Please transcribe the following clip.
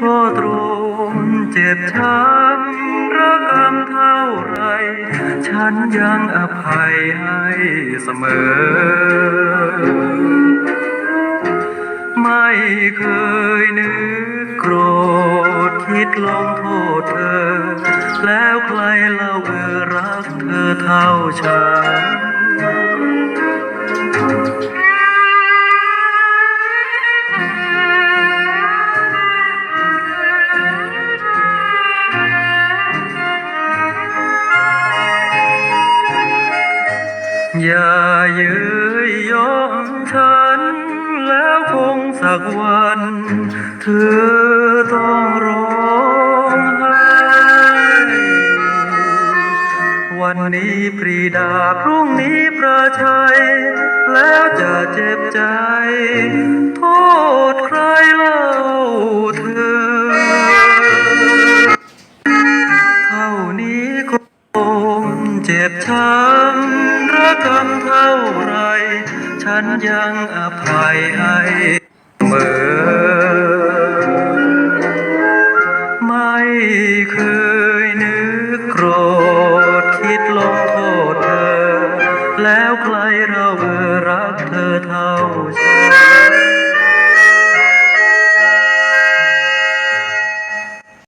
ก็ตรงเจ็บช้ำระกำเท่าไร ฉันยังอภัยให้เสมอ ไม่เคยนึกโกรธคิดลงโทษเธอ แล้วใครเล่าเออรักเธอเท่าฉัน อย่าเย้ยยองฉัน แล้วคงสักวัน เธอต้องร้องไห้วันนี้ปรีดาพรุ่งนี้ประชัย แล้วจะเจ็บใจ โทษใครเล่าเธอ เท่านี้คงเจ็บช้ำ กำเท่าไร ฉันยังอภัยให้เสมอไม่เคยนึกโกรธคิดลงโทษเธอ แล้วใครเราเออรักเธอเท่า